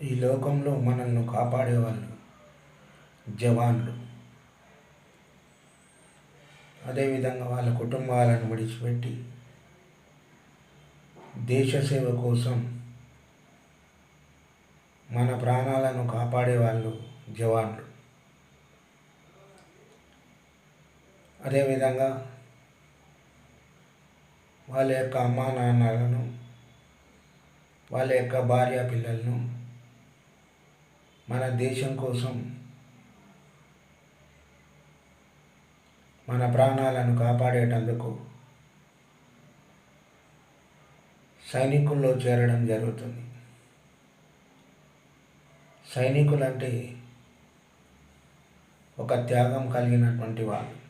ఈ లోకంలో మనల్ని కాపాడేవాళ్ళు జవాన్లు. అదేవిధంగా వాళ్ళ కుటుంబాలను విడిచిపెట్టి దేశ సేవ కోసం మన ప్రాణాలను కాపాడే వాళ్ళు జవాన్లు. అదేవిధంగా వాళ్ళ యొక్క అమ్మా నాన్నలను వాళ్ళ యొక్క భార్య పిల్లలను మన దేశం కోసం మన ప్రాణాలను కాపాడేటందుకు సైనికుల్లో చేరడం జరుగుతుంది. సైనికులంటే ఒక త్యాగం కలిగినటువంటి వాళ్ళు.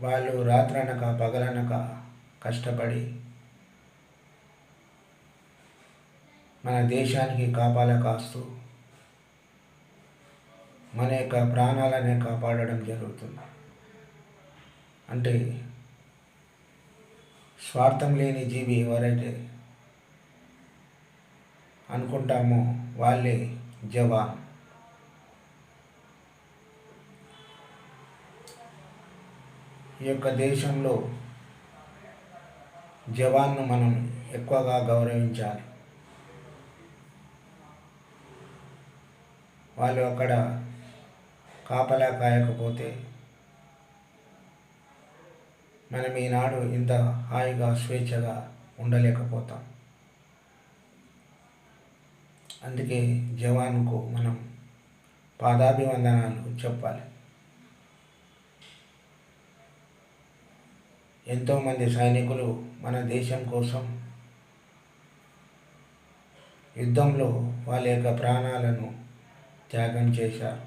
వాళ్ళు రాత్రనక పగలనక కష్టపడి మన దేశానికి కాపాల కాస్తూ మన యొక్క ప్రాణాలనే కాపాడడం జరుగుతుంది. అంటే స్వార్థం లేని జీవి ఎవరైతే అనుకుంటామో వాళ్ళే జవాన్. ఈ యొక్క దేశంలో జవాన్ను మనం ఎక్కువగా గౌరవించాలి. వాళ్ళు అక్కడ కాపలా కాయకపోతే మనం ఈనాడు ఇంత హాయిగా స్వేచ్ఛగా ఉండలేకపోతాం. అందుకే జవాన్కు మనం పాదాభివందనాలు చెప్పాలి. ఎంతోమంది సైనికులు మన దేశం కోసం యుద్ధంలో వాళ్ళ యొక్క ప్రాణాలను త్యాగం చేశారు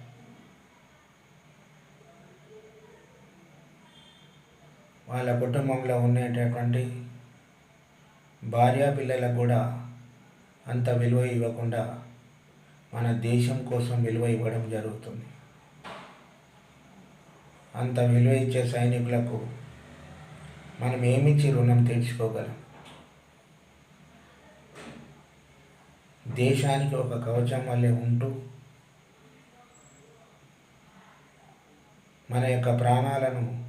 వాళ్ళ కుటుంబంలో ఉండేటటువంటి భార్య పిల్లలకు కూడా అంత విలువ ఇవ్వకుండా మన దేశం కోసం విలువ ఇవ్వడం జరుగుతుంది. అంత విలువ ఇచ్చే సైనికులకు మనం ఏమిచ్చి రుణం తీర్చుకోగలం దేశానికి ఒక కవచం వల్లే ఉంటూ మన యొక్క ప్రాణాలను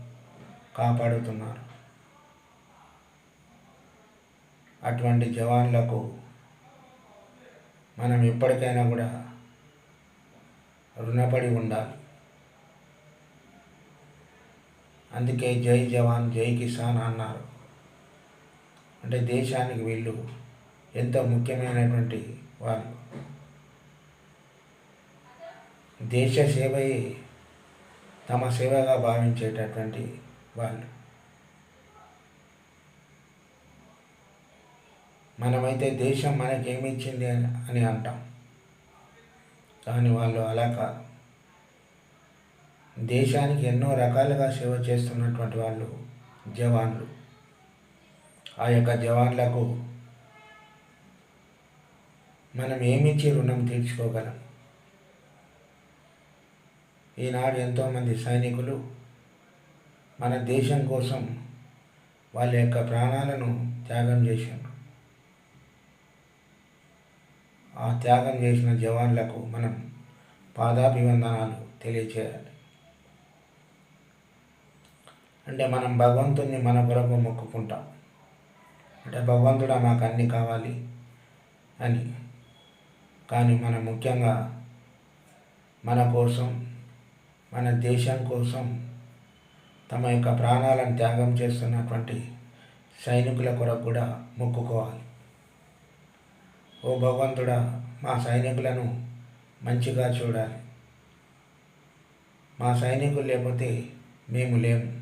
కాపాడుతున్నారు. అటువంటి జవాన్లకు మనం ఎప్పటికైనా కూడా రుణపడి ఉండాలి. అందుకే జై జవాన్ జై కిసాన్ అన్నారు. అంటే దేశానికి వీళ్ళు ఎంతో ముఖ్యమైనటువంటి వాళ్ళు. దేశ సేవయే తమ సేవగా భావించేటటువంటి వాళ్ళు. మనమైతే దేశం మనకేమిచ్చింది అని అంటాం. కానీ వాళ్ళు అలా కాదు. దేశానికి ఎన్నో రకాలుగా సేవ చేస్తున్నటువంటి వాళ్ళు జవాన్లు. ఆ యొక్క జవాన్లకు మనం ఏమిచ్చి రుణం తీర్చుకోగలం? ఈనాడు ఎంతోమంది సైనికులు మన దేశం కోసం వాళ్ళ యొక్క ప్రాణాలను త్యాగం చేశారు. ఆ త్యాగం చేసిన జవాన్లకు మనం పాదాభివందనాలు తెలియచేయాలి. అంటే మనం భగవంతుని మన కొరకు మొక్కుకుంటాం. అంటే భగవంతుడా మాకు అన్నీ కావాలి అని. కానీ మనం ముఖ్యంగా మన కోసం మన దేశం కోసం తమ యొక్క ప్రాణాలను త్యాగం చేస్తున్నటువంటి సైనికుల కొరకు కూడా మొక్కుకోవాలి. ఓ భగవంతుడా మా సైనికులను మంచిగా చూడాలి. మా సైనికులు లేకపోతే మేము లేము.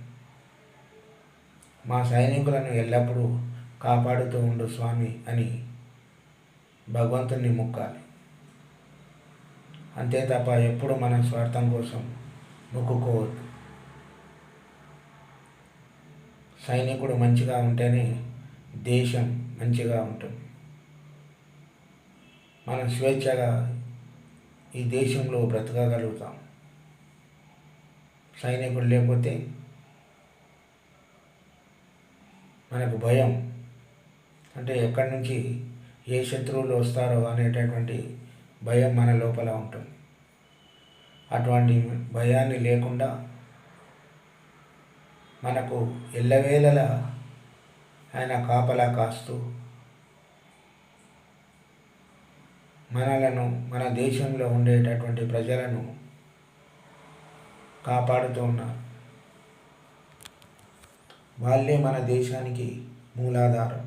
మా సైనికులను ఎల్లప్పుడూ కాపాడుతూ ఉండు స్వామి అని భగవంతుని మొక్కాలి. అంతే తప్ప ఎప్పుడు మన స్వార్థం కోసం మొక్కుకోవద్దు సైనికుడు మంచిగా ఉంటేనే దేశం మంచిగా ఉంటుంది. మనం స్వేచ్ఛగా ఈ దేశంలో బ్రతకగలుగుతాం. సైనికుడు లేకపోతే మనకు భయం. అంటే ఎక్కడి నుంచి ఏ శత్రువులు వస్తారో అనేటటువంటి భయం మన లోపల ఉంటుంది. అటువంటి భయాన్ని లేకుండా మనకు ఎల్లవేళలా ఆయన కాపలా కాస్తూ మనలను మన దేశంలో ఉండేటటువంటి ప్రజలను కాపాడుతూ ఉన్నారు. వాళ్ళే మన దేశానికి మూలాధారం.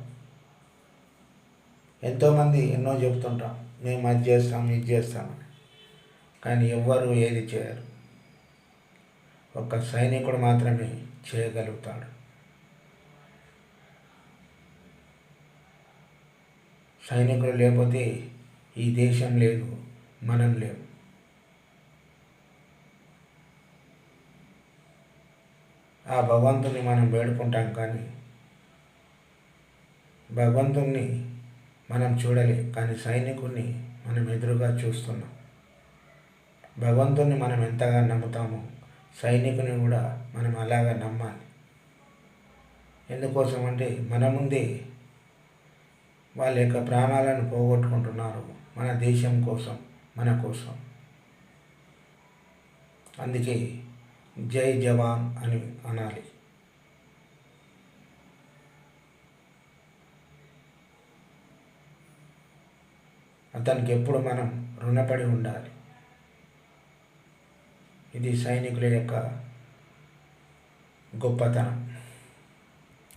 ఎంతోమంది ఎన్నో చెప్తుంటాం మేము అది చేస్తాం ఇది చేస్తామని కానీ ఎవ్వరు ఏది చేయరు. ఒక సైనికుడు మాత్రమే చేయగలుగుతాడు. సైనికులు లేకపోతే ఈ దేశం లేదు మనం లేవు ఆ భగవంతుని మనం వేడుకుంటాం కానీ భగవంతుణ్ణి మనం చూడలే కానీ సైనికుడిని మనం ఎదురుగా చూస్తున్నాం. భగవంతుని మనం ఎంతగా నమ్ముతామో సైనికుని కూడా మనం అలాగా నమ్మాలి. ఎందుకోసం అంటే మన ముందే వాళ్ళ యొక్క ప్రాణాలను పోగొట్టుకుంటున్నారు మన దేశం కోసం మన కోసం. అందుకే జై జవాన్ అని అనాలి. అతనికి ఎప్పుడు మనం రుణపడి ఉండాలి. ఇది సైనికుల యొక్క గొప్పతనం.